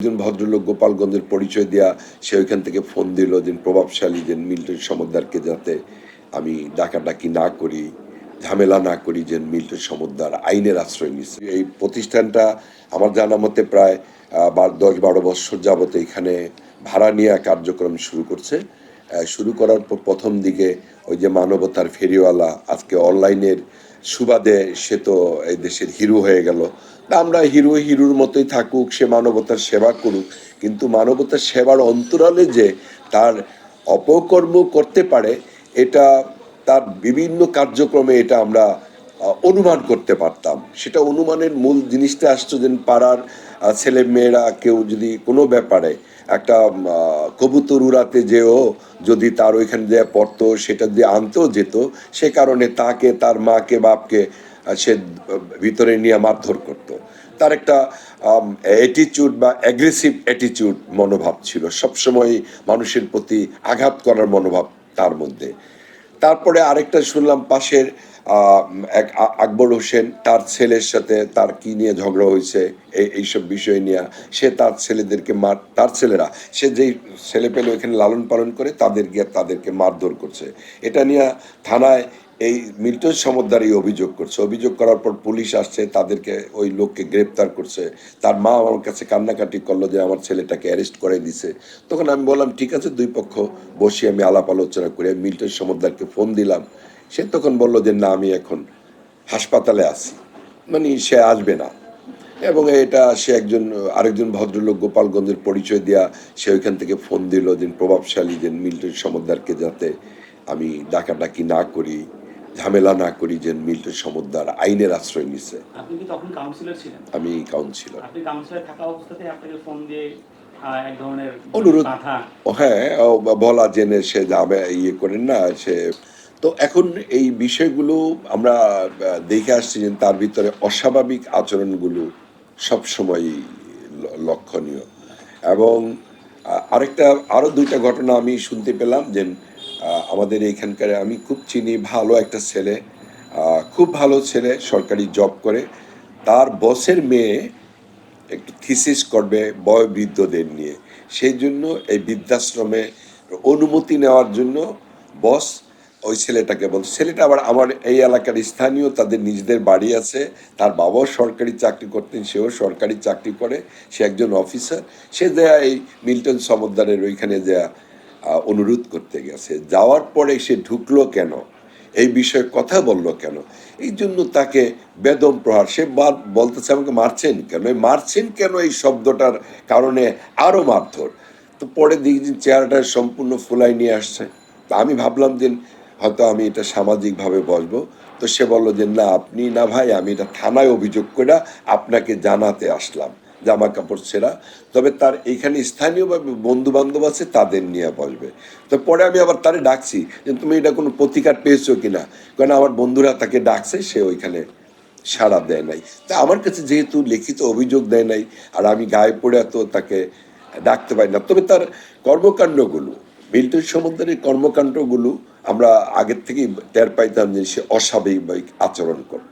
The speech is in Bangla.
একজন ভদ্রলোক গোপালগঞ্জের পরিচয় দেয়া, সে ওইখান থেকে ফোন দিল যে, প্রভাবশালী যে মিল্টন সমদ্দারকে যাতে আমি ডাকাডাকি না করি, ঝামেলা না করি যে মিল্টন সমদ্দার আইনের আশ্রয় নিচ্ছে। এই প্রতিষ্ঠানটা আমার জানা মতে প্রায় দশ বারো বছর যাবত এখানে ভাড়া নিয়ে কার্যক্রম শুরু করছে। শুরু করার পর প্রথম দিকে ওই যে মানবতার ফেরিওয়ালা আজকে অনলাইনের সুবাদে সে তো এই দেশের হিরো হয়ে গেল। আমরা হিরো হিরোর মতোই থাকুক, সে মানবতার সেবা করুক, কিন্তু মানবতার সেবার অন্তরালে যে তার অপকর্ম করতে পারে, এটা তার বিভিন্ন কার্যক্রমে এটা আমরা অনুমান করতে পারতাম। সেটা অনুমানের মূল জিনিসটা আসতো যে পাড়ার ছেলে মেয়েরা কেউ যদি কোনো ব্যাপারে একটা কবুতর উড়াতে যেও, যদি তার ওইখানে যে পড়তো, সেটা দিয়ে আনতেও যেত, সে কারণে তাকে, তার মাকে, বাপকে সে ভিতরে নিয়ে মারধর করতো। তার একটা অ্যাটিচিউড বা অ্যাগ্রেসিভ অ্যাটিচিউড মনোভাব ছিল। সবসময় মানুষের প্রতি আঘাত করার মনোভাব তার মধ্যে। তারপরে আরেকটা শুনলাম পাশের এক আকবর হোসেন তার ছেলের সাথে তার কি নিয়ে ঝগড়া হয়েছে, এই, এইসব বিষয় নিয়ে। সে তার ছেলেদেরকে মার, তার ছেলেরা, সে যেই ছেলে পেলে ওইখানে লালন পালন করে তাদের গিয়ে তাদেরকে মারধর করছে। এটা নিয়ে থানায় এই মিল্টন সমদ্দারই অভিযোগ করছে। অভিযোগ করার পর পুলিশ আসছে, তাদেরকে ওই লোককে গ্রেপ্তার করছে। তার মা আমার কাছে কান্নাকাটি করল যে আমার ছেলেটাকে অ্যারেস্ট করে দিছে। তখন আমি বললাম, ঠিক আছে, দুই পক্ষ বসে আমি আলাপ আলোচনা করে মিল্টন সমদ্দারকে ফোন দিলাম। সে তখন বলল যে, না, আমি এখন হাসপাতালে আছি। মানে সে আসবে না। এবং এটা সে একজন, আরেকজন ভদ্রলোক গোপালগঞ্জের পরিচয় দেয়া, সে ওইখান থেকে ফোন দিল যে, প্রভাবশালী যে মিল্টন সমদ্দারকে যাতে আমি ডাকাডাকি না করি ঝামেলা না করি যে মিল্টন সমদ্দার আইনের আশ্রয় নিছে। আমি কাউন্সিলর অনুরোধ হ্যাঁ বলা জেনে সে যাবে ইয়ে করেন না সে তো এখন এই বিষয়গুলো আমরা দেখে আসছি যে তার ভিতরে অস্বাভাবিক আচরণগুলো সবসময় লক্ষণীয়। এবং আরেকটা আরও দুইটা ঘটনা আমি শুনতে পেলাম যে আমাদের এইখানকার আমি খুব চিনি, ভালো একটা ছেলে খুব ভালো ছেলে, সরকারি জব করে। তার বসের মেয়ে একটু থিসিস করবে বয়োবৃদ্ধদের নিয়ে। সেই জন্য এই বৃদ্ধাশ্রমে অনুমতি নেওয়ার জন্য বস ওই ছেলেটাকে বল ছেলেটা আবার আমার এই এলাকার স্থানীয়, তাদের নিজেদের বাড়ি আছে, তার বাবাও সরকারি চাকরি করতেন, সেও সরকারি চাকরি করে, সে একজন অফিসার সে দেয়া এই মিল্টন সমদ্দারের ওইখানে দেয়া অনুরোধ করতে গেছে। যাওয়ার পরে সে ঢুকলো কেন? এই বিষয়ে কথা বলল কেন? এই জন্য তাকে বেদম প্রহার। সে বলতেছে আমাকে, মারছেন কেন? এই মারছেন কেন এই শব্দটার কারণে আরও মারধর? তো পরে দেখি যে চেহারাটা সম্পূর্ণ ফুলাই নিয়ে আসছে। তা আমি ভাবলাম যে হয়তো আমি এটা সামাজিকভাবে বসবো। তো সে বলল যে, না, আপনি না ভাই, আমি এটা থানায় অভিযোগ করে আপনাকে জানাতে আসলাম। জামা কাপড় ছেঁড়া। তবে তার এইখানে স্থানীয়ভাবে বন্ধু বান্ধব আছে, তাদের নিয়ে বসবে। তো পরে আমি আবার তারে ডাকছি যে, তুমি এটা কোনো প্রতিকার পেয়েছ কিনা? কারণ আমার বন্ধুরা তাকে ডাকছে, সে ওইখানে সাড়া দেয় নাই। তা আমার কাছে যেহেতু লিখিত অভিযোগ দেয় নাই, আর আমি গায়ে পড়ে এত তাকে ডাকতে পারি না। তবে তার কর্মকাণ্ডগুলো, মিল্টন সমুদ্রের কর্মকাণ্ডগুলো আমরা আগের থেকেই টের পাইতাম যে সে অস্বাভাবিক আচরণ করে